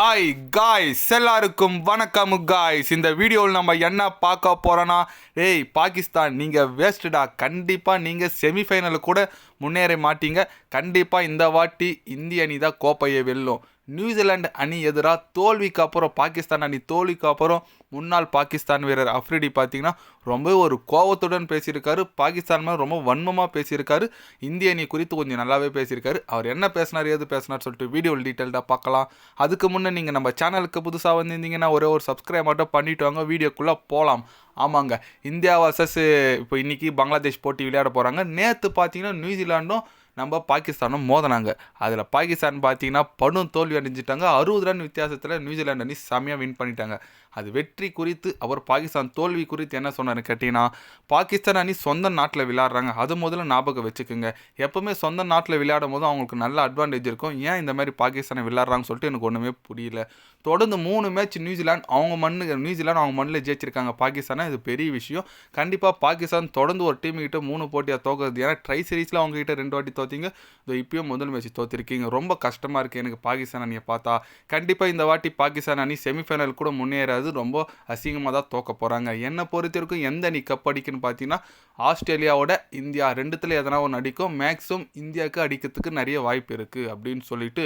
Hi guys எல்லாருக்கும் வணக்கம் guys இந்த வீடியோவில் நம்ம என்ன பார்க்க போகிறோன்னா ஏய் பாகிஸ்தான் நீங்கள் வேஸ்ட்டுடா கண்டிப்பாக நீங்கள் செமிஃபைனலில் கூட முன்னேற மாட்டீங்க. கண்டிப்பாக இந்த வாட்டி இந்திய அணி தான் கோப்பையை வெல்லும். நியூசிலாந்து அணி எதிராக தோல்விக்கு அப்புறம் பாகிஸ்தான் அணி தோல்விக்கு அப்புறம் முன்னாள் பாகிஸ்தான் வீரர் அஃப்ரிடி பார்த்தீங்கன்னா ரொம்ப ஒரு கோவத்துடன் பேசியிருக்காரு. பாகிஸ்தான் மேலே ரொம்ப வன்மமாக பேசியிருக்காரு. இந்திய அணி குறித்து கொஞ்சம் நல்லாவே பேசியிருக்காரு. அவர் என்ன பேசினார் ஏது பேசினார் சொல்லிட்டு வீடியோ டீட்டெயில்டாக பார்க்கலாம். அதுக்கு முன்னே நீங்கள் நம்ம சேனலுக்கு புதுசாக வந்திருந்தீங்கன்னா ஒரே ஒரு சப்ஸ்கிரைப் மட்டும் பண்ணிட்டு வாங்க. வீடியோக்குள்ளே போகலாம் ஆமாங்க இந்தியா வர்சஸ் இப்போ இன்றைக்கி பங்களாதேஷ் போட்டி விளையாட போகிறாங்க நேற்று பார்த்தீங்கன்னா நியூசிலாண்டும் நம்ம பாகிஸ்தானும் மோதினாங்க. அதில் பாகிஸ்தான் பார்த்தீங்கன்னா படும் தோல்வி அடைஞ்சிட்டாங்க. அறுபது ரன் வித்தியாசத்தில் நியூசிலாந்து அணி செம்மையாக வின் பண்ணிட்டாங்க. அது வெற்றி குறித்து அவர் பாகிஸ்தான் தோல்வி குறித்து என்ன சொன்னார் கேட்டிங்கன்னா பாகிஸ்தான் அணி சொந்த நாட்டில் விளையாடுறாங்க. அது முதல்ல ஞாபகம் வச்சுக்கோங்க. எப்போவுமே சொந்த நாட்டில் விளையாடும் போது அவங்களுக்கு நல்ல அட்வான்டேஜ் இருக்கும். ஏன் இந்த மாதிரி பாகிஸ்தானை விளையாடுறாங்கன்னு சொல்லிட்டு எனக்கு ஒன்றுமே புரியல. தொடர்ந்து மூணு மேட்ச் நியூசிலாந்து அவங்க மண்ணு நியூசிலாந்து அவங்க மண்ணில் ஜெயிச்சிருக்காங்க. பாகிஸ்தானை? இது பெரிய விஷயம். கண்டிப்பாக பாகிஸ்தான் தொடர்ந்து ஒரு டீம் கிட்ட மூணு போட்டியாக தோக்குறது. ஏன்னா ட்ரை சீரீஸில் அவங்ககிட்ட ரெண்டு வாட்டி தோத்தீங்க இதோ இப்பயும் முதல் மேட்ச் தோத்திருக்கீங்க. ரொம்ப கஷ்டமாக இருக்குது எனக்கு பாகிஸ்தான் அணியை பார்த்தா. கண்டிப்பாக இந்த வாட்டி பாகிஸ்தான் அணி செமிஃபைனல் கூட முன்னேறாது. ரொம்ப அசிங்கமாக தான் தோக்க போகிறாங்க என்னை பொறுத்த வரைக்கும் எந்த அணி கப் அடிக்குன்னு பார்த்தீங்கன்னா ஆஸ்திரேலியாவோட இந்தியா ரெண்டுத்தில் எதனா ஒன்று அடிக்கும். மேக்ஸிமம் இந்தியாவுக்கு அடிக்கிறதுக்கு நிறைய வாய்ப்பு இருக்குது அப்படின்னு சொல்லிட்டு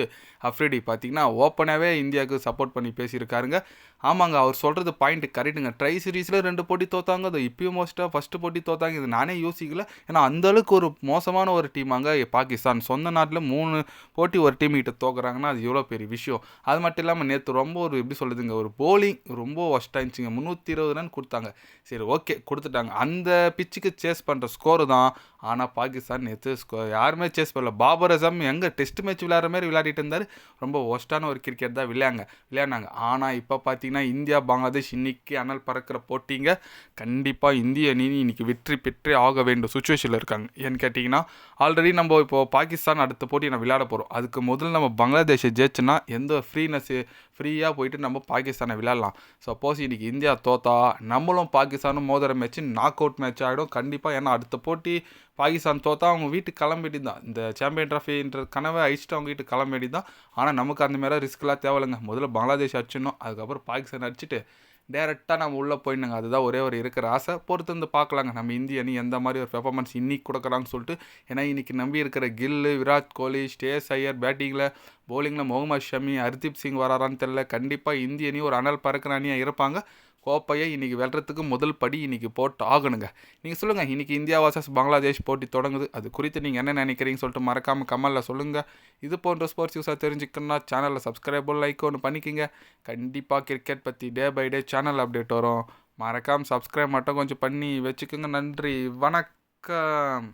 அஃப்ரிடி பார்த்தீங்கன்னா ஓப்பனாகவே இந்தியாவுக்கு சப்போர்ட் பண்ணி பேசியிருக்காருங்க. ஆமாங்க அவர் சொல்கிறது பாயிண்ட் கரெக்டுங்க ட்ரை சீரீஸில் ரெண்டு போட்டி தோத்தாங்க. அது இப்பயும் மோஸ்ட்டாக ஃபஸ்ட்டு போட்டி தோத்தாங்க. இது நானே யோசிக்கல. ஏன்னா அந்தளவுக்கு ஒரு மோசமான ஒரு டீமாங்க பாகிஸ்தான் சொந்த நாட்டில் மூணு போட்டி ஒரு டீம் கிட்ட தோக்குறாங்கன்னா அது எவ்வளோ பெரிய விஷயம்? அது மட்டும் இல்லாமல் நேற்று ரொம்ப ஒரு எப்படி சொல்லுதுங்க ஒரு போலிங் ரொம்ப ஒஸ்ட் இருந்துச்சுங்க முந்நூற்றி இருபது ரன் கொடுத்தாங்க. சரி ஓகே கொடுத்துட்டாங்க. அந்த பிச்சுக்கு சேஸ் பண்ணுற ஸ்கோரு தான் ஆனால் பாகிஸ்தான் நேற்று ஸ்கோ யாருமே சேஸ் பண்ணல. பாபர் அசம் எங்கே டெஸ்ட் மேட்ச் விளையாடுற மாதிரி விளையாடிட்டு இருந்தார். ரொம்ப ஒஸ்ட்டான ஒரு கிரிக்கெட் தான் விளையாங்க விளையாடினாங்க. ஆனால் இப்போ பார்த்தீங்கன்னா இந்தியா பங்களாதேஷ் இன்னைக்கு அனல் பறக்கிற போட்டிங்க கண்டிப்பாக இந்திய அணி இன்னைக்கு வெற்றி பெற்றே ஆக வேண்டும் சுச்சுவேஷனில் இருக்காங்க. ஏன்னு கேட்டிங்கன்னா ஆல்ரெடி நம்ம இப்போ பாகிஸ்தான் அடுத்த போட்டி நம்ம விளையாட போகிறோம் அதுக்கு முதல்ல நம்ம பங்களாதேஷை ஜெயிச்சுன்னா எந்த ஃப்ரீனஸ் ஃப்ரீயாக போயிட்டு நம்ம பாகிஸ்தானை விளையாடலாம். சப்போஸ் இன்றைக்கி இந்தியா தோத்தா நம்மளும் பாகிஸ்தானும் மோதிர மேட்ச் நாக் அவுட் மேட்ச் ஆகிடும் கண்டிப்பாக ஏன்னா அடுத்த போட்டி பாகிஸ்தான் தோத்தா அவங்க வீட்டுக்கு கிளம்பிட்டு தான். இந்த சாம்பியன் ட்ராஃபின்ற கனவை அழிச்சிட்டு அவங்க வீட்டுக்கு கிளம்பிட்டு தான். ஆனால் நமக்கு அந்த மாதிரி ரிஸ்க்லாம் தேவையில்லைங்க. முதல்ல பங்களாதேஷ் அடிச்சிடணும். அதுக்கப்புறம் பாகிஸ்தான் அடிச்சுட்டு டேரெக்டாக நம்ம உள்ளே போயிடணுங்க. அதுதான் ஒரே ஒரு இருக்கிற ஆசை. பொறுத்து வந்து பார்க்கலாங்க. நம்ம இந்திய அணி எந்த மாதிரி ஒரு பெர்ஃபார்மன்ஸ் இன்றைக்கி கொடுக்குறாங்கன்னு சொல்லிட்டு ஏன்னா இன்றைக்கி நம்பி இருக்கிற கில்லு விராட் கோலி ஸ்டேஸ் ஐயர் பேட்டிங்கில் போலிங்கில் முகமது ஷமி ஹர்தீப் சிங் வராரான்னு தெரில கண்டிப்பாக இந்திய அணி ஒரு அனல் பறக்கிற அணியாக இருப்பாங்க. கோப்பையை இன்றைக்கி வெல்றதுக்கு முதல் படி இன்றைக்கி போட்டு ஆகணுங்க நீங்கள் சொல்லுங்கள் இன்றைக்கி இந்தியா வர்சஸ் பங்களாதேஷ் போட்டி தொடங்குது. அது குறித்து நீங்கள் என்ன நினைக்கிறீங்கன்னு சொல்லிட்டு மறக்காமல் கமலில் சொல்லுங்கள் இது போன்ற ஸ்போர்ட்ஸ் யூஸாக தெரிஞ்சுக்கணும்னா சேனலில் சப்ஸ்கிரைபர் லைக் ஒன்று பண்ணிக்கிங்க. கண்டிப்பாக கிரிக்கெட் பற்றி day by day channel update வரும். மறக்காமல் சப்ஸ்கிரைப் மட்டும் கொஞ்சம் பண்ணி வச்சுக்கோங்க. நன்றி. வணக்கம்.